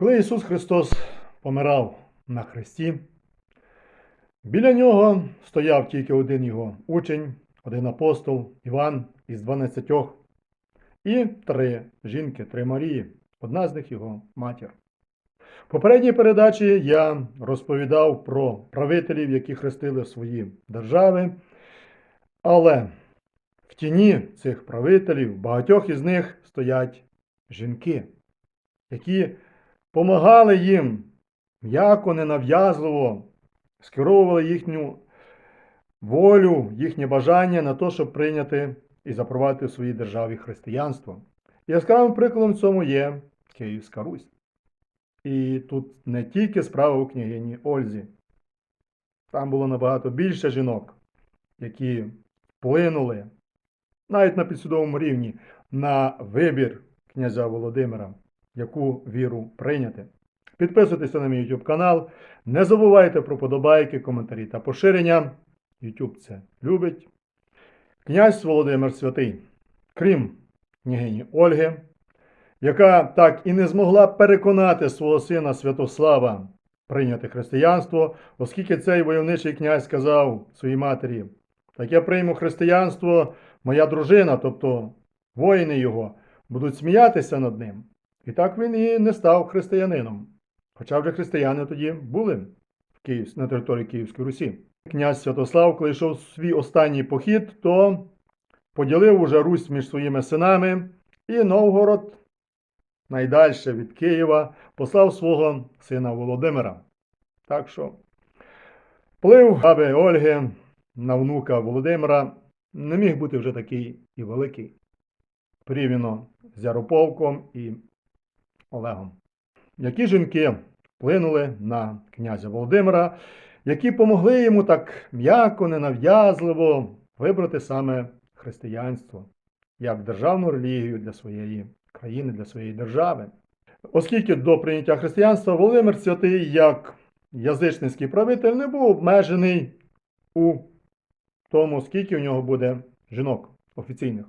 Коли Ісус Христос помирав на хресті, біля нього стояв тільки один його учень, один апостол Іван із дванадцятьох, і три жінки, три Марії, одна з них його матір. В попередній передачі я розповідав про правителів, які хрестили свої держави, але в тіні цих правителів багатьох із них стоять жінки, які помагали їм м'яко, ненав'язливо, скеровували їхню волю, їхнє бажання на те, щоб прийняти і запровадити в своїй державі християнство. Яскравим прикладом цьому є Київська Русь. І тут не тільки справа у княгині Ользі. Там було набагато більше жінок, які вплинули навіть на підсудовому рівні на вибір князя Володимира, яку віру прийняти. Підписуйтесь на мій YouTube канал. Не забувайте про подобайки, коментарі та поширення. YouTube це любить. Князь Володимир Святий, крім княгині Ольги, яка так і не змогла переконати свого сина Святослава прийняти християнство, оскільки цей войовничий князь сказав своїй матері: Так я прийму християнство, моя дружина, тобто воїни його, будуть сміятися над ним. І так він і не став християнином. Хоча вже християни тоді були в Київ, на території Київської Русі. Князь Святослав, коли йшов свій останній похід, то поділив уже Русь між своїми синами, і Новгород, найдальше від Києва, послав свого сина Володимира. Так що вплив баби Ольги на внука Володимира не міг бути вже такий і великий, порівняно з Ярополком і Олегом. Які жінки вплинули на князя Володимира, які помогли йому так м'яко, ненав'язливо вибрати саме християнство як державну релігію для своєї країни, для своєї держави. Оскільки до прийняття християнства Володимир Святий, як язичницький правитель, не був обмежений у тому, скільки в нього буде жінок офіційних.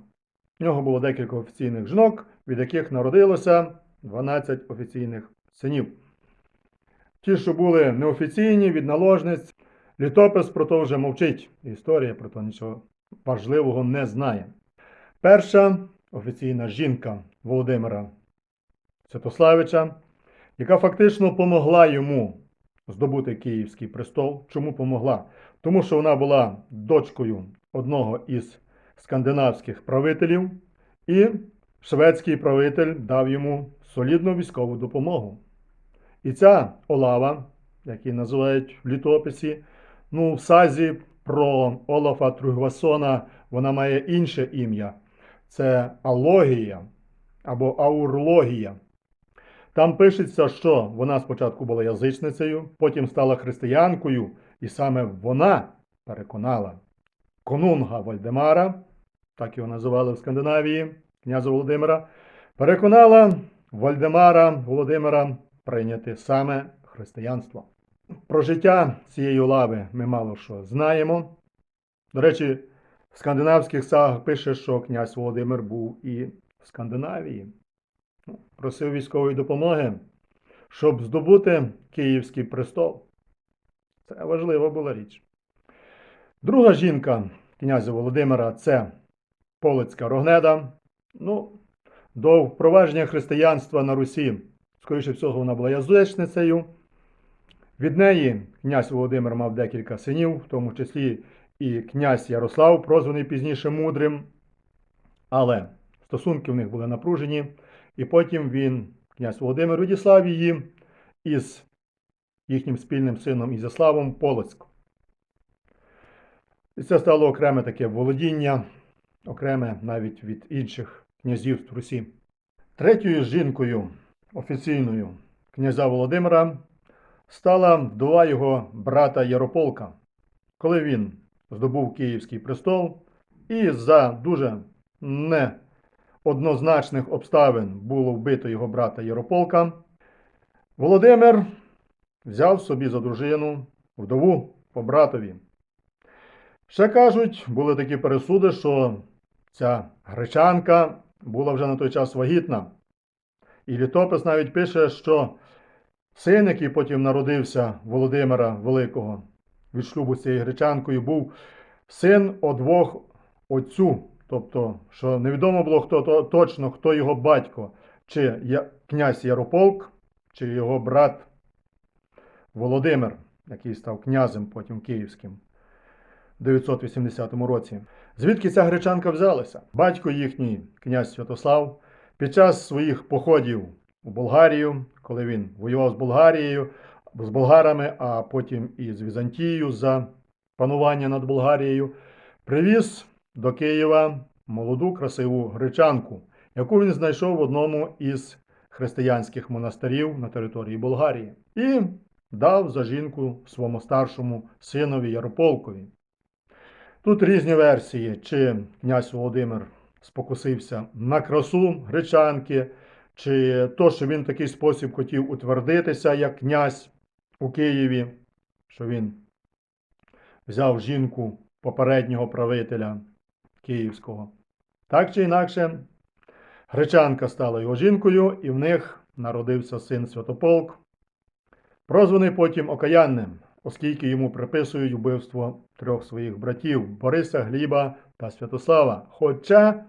В нього було декілька офіційних жінок, від яких народилося 12 офіційних синів. Ті, що були неофіційні від наложниць, літопис про то вже мовчить. Історія про то нічого важливого не знає. Перша офіційна жінка Володимира Святославича, яка фактично помогла йому здобути Київський престол. Чому помогла? Тому що вона була дочкою одного із скандинавських правителів, і шведський правитель дав йому солідну військову допомогу. І ця Олава, як її називають в літописі, ну, в сазі про Олафа Тругвасона вона має інше ім'я. Це Алогія або Аурлогія. Там пишеться, що вона спочатку була язичницею, потім стала християнкою, і саме вона переконала конунга Вальдемара, так його називали в Скандинавії, князя Володимира, переконала Вальдемара Володимира прийняти саме християнство. Про життя цієї лави ми мало що знаємо. До речі, в скандинавських сагах пише, що князь Володимир був і в Скандинавії. Ну, Просив військової допомоги, щоб здобути Київський престол. Це важлива була річ. Друга жінка князя Володимира це Полицька Рогнеда. Ну, до впровадження християнства на Русі, скоріше всього, вона була язичницею. Від неї князь Володимир мав декілька синів, в тому числі і князь Ярослав, прозваний пізніше мудрим. Але стосунки в них були напружені, і потім він, князь Володимир, відіслав її із їхнім спільним сином Ізяславом Полоцьк. І це стало окреме таке володіння, окреме навіть від інших князівств Русі. Третьою жінкою офіційною князя Володимира стала вдова його брата Ярополка, коли він здобув Київський престол і за дуже неоднозначних обставин було вбито його брата Ярополка, Володимир взяв собі за дружину вдову по братові. Ще кажуть, були такі пересуди, що ця гречанка була вже на той час вагітна. І літопис навіть пише, що Син, який потім народився Володимира Великого від шлюбу з цією гречанкою, був син одвох отцю. Тобто, що невідомо було хто то, точно, хто його батько, чи я, князь Ярополк, чи його брат Володимир, який став князем потім київським в 980 році. Звідки ця гречанка взялася? Батько їхній, князь Святослав, під час своїх походів у Болгарію, коли він воював з Болгарією, з болгарами, а потім і з Візантією за панування над Болгарією, привіз до Києва молоду красиву гречанку, яку він знайшов в одному із християнських монастирів на території Болгарії, і дав за жінку своєму старшому синові Ярополкові. Тут різні версії, чи князь Володимир спокусився на красу гречанки, чи то, що він в такий спосіб хотів утвердитися як князь у Києві, що він взяв жінку попереднього правителя Київського. Так чи інакше, гречанка стала його жінкою, і в них народився син Святополк, прозваний потім Окаянним, оскільки йому приписують вбивство трьох своїх братів Бориса, Гліба та Святослава. Хоча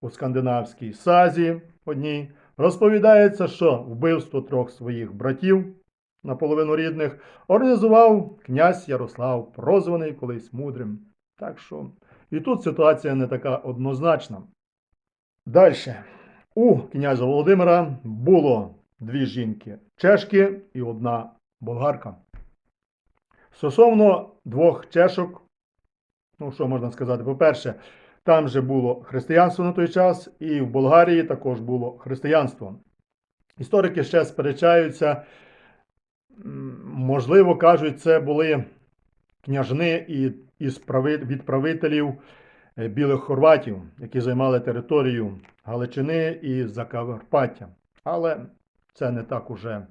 у скандинавській сазі одній розповідається, що вбивство трьох своїх братів, наполовину рідних, організував князь Ярослав, прозваний колись мудрим. Так що і тут ситуація не така однозначна. Далі. У князя Володимира було дві жінки чешки і одна болгарка. Стосовно двох чешок, ну що можна сказати, по-перше, там же було християнство на той час, і в Болгарії також було християнство. Історики ще сперечаються, можливо, кажуть, це були княжни і, із прави, від е, білих хорватів, які займали територію Галичини і Закарпаття. Але це не так уже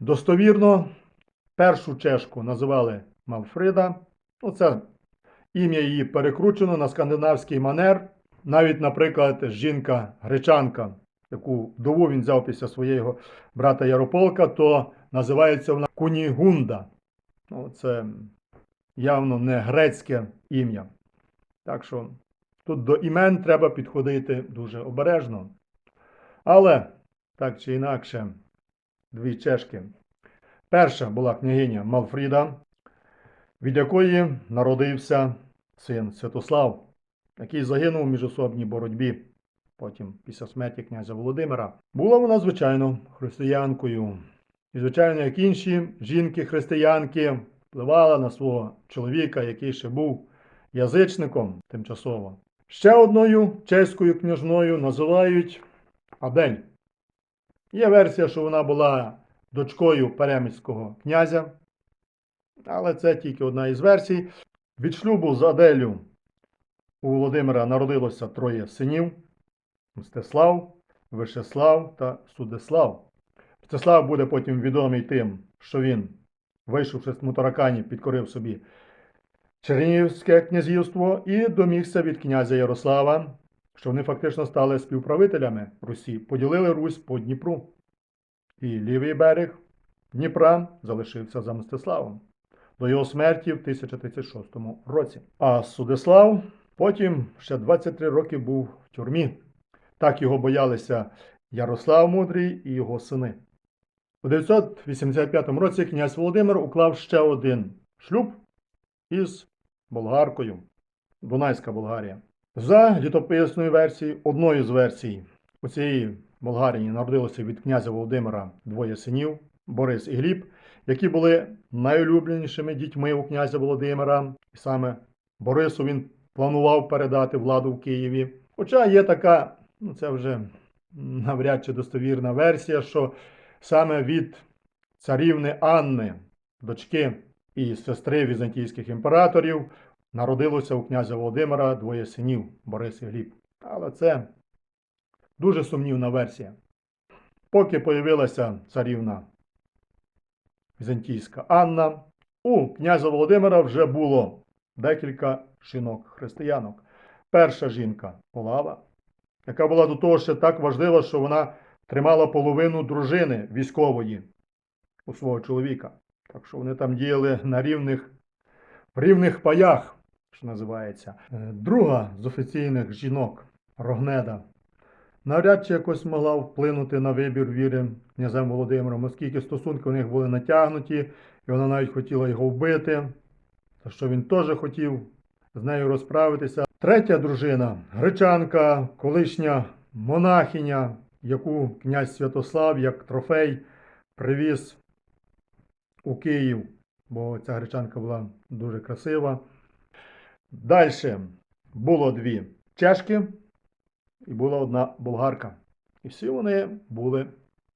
достовірно. Першу чешку називали Малфрида. Ну, це ім'я її перекручено на скандинавський манер. Навіть, наприклад, жінка-гречанка, яку вдову він взяв після свого брата Ярополка, то називається вона Кунігунда. Ну, це явно не грецьке ім'я. Так що тут до імен треба підходити дуже обережно. Але, так чи інакше, дві чешки. Перша була княгиня Малфріда, від якої народився син Святослав, який загинув у міжособній боротьбі. Потім, після смерті князя Володимира, була вона, звичайно, християнкою. І, звичайно, як інші жінки-християнки, впливала на свого чоловіка, який ще був язичником тимчасово. Ще одною чеською княжною називають Адель. Є версія, що вона була дочкою переміського князя, але це тільки одна із версій. Від шлюбу з Аделю у Володимира народилося троє синів: Мстислав, Вишеслав та Судеслав. Мстислав буде потім відомий тим, що він, вийшовши з Мутаракані, підкорив собі Чернігівське князівство і домігся від князя Ярослава, що вони фактично стали співправителями Русі, поділили Русь по Дніпру. І лівий берег Дніпра залишився за Мстиславом до його смерті в 1036 році. А Судислав потім ще 23 роки був в тюрмі. Так його боялися Ярослав Мудрий і його сини. У 985 році князь Володимир уклав ще один шлюб із болгаркою. Дунайська Болгарія. За літописною версією, одною з версій у цієї Болгарії народилося від князя Володимира двоє синів Борис і Гліб, які були найулюбленішими дітьми у князя Володимира. І саме Борису він планував передати владу в Києві. Хоча є така, ну це вже навряд чи достовірна версія, що саме від царівни Анни, дочки і сестри візантійських імператорів, народилося у князя Володимира двоє синів Борис і Гліб. Але це дуже сумнівна версія. Поки появилася царівна візантійська Анна, у князя Володимира вже було декілька жінок-християнок. Перша жінка Олава, яка була до того ще так важлива, що вона тримала половину дружини військової у свого чоловіка. Так що вони там діяли на рівних, в рівних паях, що називається. Друга з офіційних жінок Рогнеда навряд чи якось могла вплинути на вибір віри князем Володимиром, оскільки стосунки у них були натягнуті, і вона навіть хотіла його вбити, за що він теж хотів з нею розправитися. Третя дружина гречанка, колишня монахиня, яку князь Святослав як трофей привіз у Київ, бо ця гречанка була дуже красива. Далі було дві чешки і була одна болгарка. І всі вони були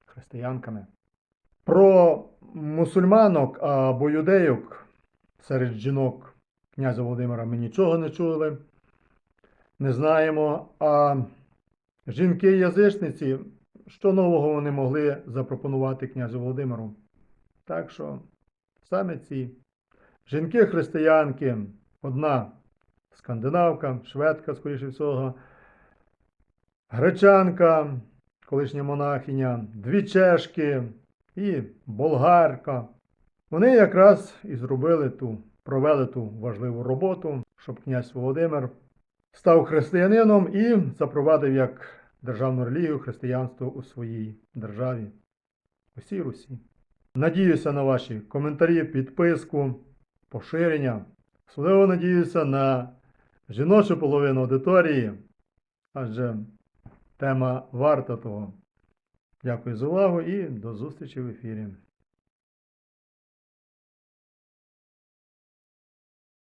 християнками. Про мусульманок або юдейок серед жінок князя Володимира ми нічого не чули, не знаємо. А жінки-язичниці, що нового вони могли запропонувати князю Володимиру? Так що саме ці жінки-християнки, одна скандинавка, шведка, скоріше всього, гречанка, колишня монахиня, дві чешки і болгарка. Вони якраз і зробили ту, провели ту важливу роботу, щоб князь Володимир став християнином і запровадив як державну релігію християнство у своїй державі, усій Русі. Надіюся на ваші коментарі, підписку, поширення. Особливо надіюся на жіночу половину аудиторії, адже тема варта того. Дякую за увагу і до зустрічі в ефірі.